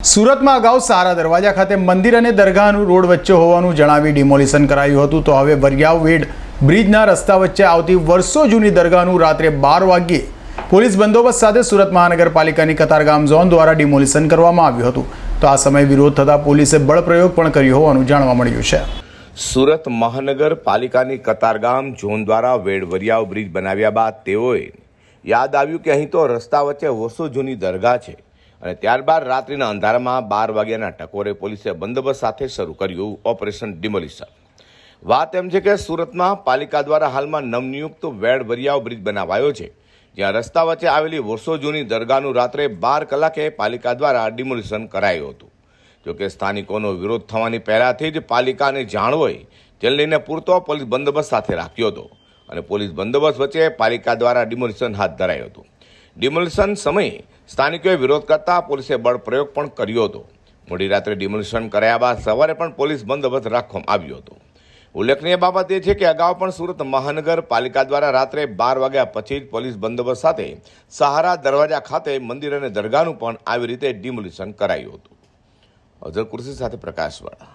સુરતમાં અગાઉ સારા દરવાજા ખાતે મંદિર અને દરગાહનું રોડ વચ્ચે હોવાનું જણાવી ડિમોલિશન કરાયું હતું. તો હવે વરિયાવ વેડ બ્રિજના રસ્તા વચ્ચે આવતી વર્ષો જૂની દરગાહનું રાત્રે બાર વાગ્યે પોલીસ બંદોબસ્ત સાથે સુરત મહાનગરપાલિકાની કતારગામ ઝોન દ્વારા ડિમોલિશન કરવામાં આવ્યું હતું. તો આ સમય વિરોધ થતાં પોલીસે બળપ્રયોગ પણ કર્યો હોવાનું જાણવા મળ્યું છે. સુરત મહાનગરપાલિકાની કતારગામ ઝોન દ્વારા વેડ વરિયાવ બ્રિજ બનાવ્યા બાદ તેઓએ યાદ આવ્યું કે અહીં તો રસ્તા વચ્ચે વર્ષો જૂની દરગાહ છે. અને ત્યારબાદ રાત્રિના અંધારામાં બાર વાગ્યાના ટકોરે પોલીસે બંદોબસ્ત સાથે શરૂ કર્યું ઓપરેશન ડિમોલિશન. વાત એમ છે કે સુરતમાં પાલિકા દ્વારા હાલમાં નવનિયુક્ત વેડ વરિયાવ બ્રિજ બનાવાયો છે, જ્યાં રસ્તા વચ્ચે આવેલી વર્ષો જૂની દરગાહનું રાત્રે બાર કલાકે પાલિકા દ્વારા ડિમોલિશન કરાયું હતું. જોકે સ્થાનિકોનો વિરોધ થવાની પહેલાથી જ પાલિકાને જાણ હોય, જેને લઈને પૂરતો પોલીસ બંદોબસ્ત સાથે રાખ્યો હતો. અને પોલીસ બંદોબસ્ત વચ્ચે પાલિકા દ્વારા ડિમોલિશન હાથ ધરાયું હતું. ડિમોલિશન સમયે સ્થાનિકોએ વિરોધ કરતા પોલીસે બળ પ્રયોગ પણ કર્યો હતો. મોડી રાત્રે ડિમોલિશન કર્યા બાદ સવારે પણ પોલીસ બંદોબસ્ત રાખવામાં આવ્યો હતો. ઉલ્લેખનીય બાબત એ છે કે અગાઉ પણ સુરત મહાનગરપાલિકા દ્વારા રાત્રે બાર વાગ્યા પછી જ પોલીસ બંદોબસ્ત સાથે સહારા દરવાજા ખાતે મંદિર અને દરગાહનું પણ આવી રીતે ડિમોલિશન કરાયું હતું. અઝર કુર્સી સાથે પ્રકાશવાળા.